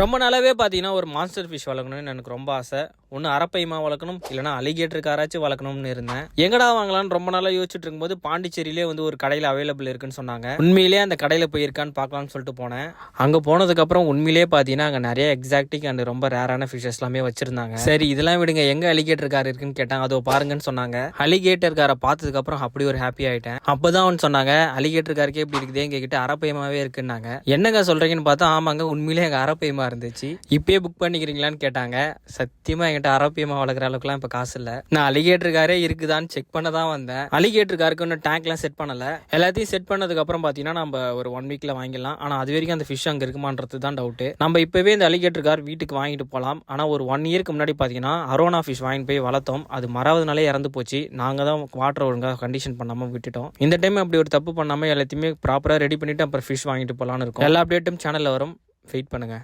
ரொம்ப நாளாகவே பார்த்தீங்கன்னா ஒரு மாஸ்டர் ஃபிஷ் வளர்க்கணும்னு எனக்கு ரொம்ப ஆசை. ஒன்று அரப்பைமா வளர்க்கணும் இல்லைனா அலிகேட்டர் காராச்சும் வளர்க்கணும்னு இருந்தேன். எங்கடா வாங்கலாம்னு ரொம்ப நாளாக யோசிச்சுட்டு இருக்கும்போது பாண்டிச்சேரியிலே வந்து ஒரு கடையில் அவைலபிள் இருக்குன்னு சொன்னாங்க. உண்மையிலேயே அந்த கடையில் போயிருக்கான்னு பார்க்கலாம்னு சொல்லிட்டு போனேன். அங்கே போனதுக்கப்புறம் உண்மையிலேயே பார்த்தீங்கன்னா அங்கே நிறைய எக்ஸாக்டிக் அண்ட் ரொம்ப ரேரான ஃபிஷஸ் எல்லாமே வச்சிருந்தாங்க. சரி இதெல்லாம் விடுங்க எங்கே அலிகேட்டர் கார் இருக்குன்னு கேட்டாங்க அதோ பாருங்கன்னு சொன்னாங்க. அலிகேட்டர் காரை பார்த்ததுக்கப்புறம் அப்படி ஒரு ஹாப்பி ஆகிட்டேன் அப்போ தான் அவன் சொன்னாங்க அலிகேட்டர் காருக்கே இப்படி இருக்குதே எங்ககிட்ட அரப்பயமாவே இருக்குன்னாங்க. என்னங்க சொல்கிறீங்கன்னு பார்த்தா ஆமாங்க உண்மையிலேயே அங்கே அரப்பயமாக இருந்துச்சு. இப்பயே புக் பண்ணிக்கிறீங்களான்னு கேட்டாங்க. சத்தியமாக என்கிட்ட அரப்பயமா வளர்க்குற அளவுக்குலாம் இப்போ காசு இல்லை. நான் அலிகேட்டர் காரே இருக்குதான்னு செக் பண்ண தான் வந்தேன். அலிகேட்டர் காருக்கு இன்னும் டேங்க்லாம் செட் பண்ணல. எல்லாத்தையும் செட் பண்ணதுக்கு அப்புறம் பார்த்தீங்கன்னா நம்ம ஒரு ஒன் வீக்ல வாங்கிடலாம். ஆனால் அது வரைக்கும் அந்த ஃபிஷ் அங்கே இருக்குமான்றது தான் டவுட்டு நம்ம இப்போவே இந்த அலிகேட்டர் கார் வீட்டுக்கு வாங்கிட்டு போகலாம் ஆனால் ஒரு ஒன் இயருக்கு முன்னாடி பார்த்தீங்கன்னா அரோனா ஃபிஷ் வாங்கிட்டு போய் வளர்த்தோம். அது மறவதுனாலே இறந்து போச்சு. நாங்கள் தான் வாட்டர் ஒழுங்காக கண்டிஷன் பண்ணாமல் விட்டுட்டோம். இந்த டைம் அப்படி ஒரு தப்பு பண்ணாமல் எல்லாத்தையுமே ப்ராப்பராக ரெடி பண்ணிட்டு அப்புறம் ஃபிஷ் வாங்கிட்டு போகலான்னு இருக்கும். எல்லா அப்டேட்டும் சேனலில் வரும். வெயிட் பண்ணுங்கள்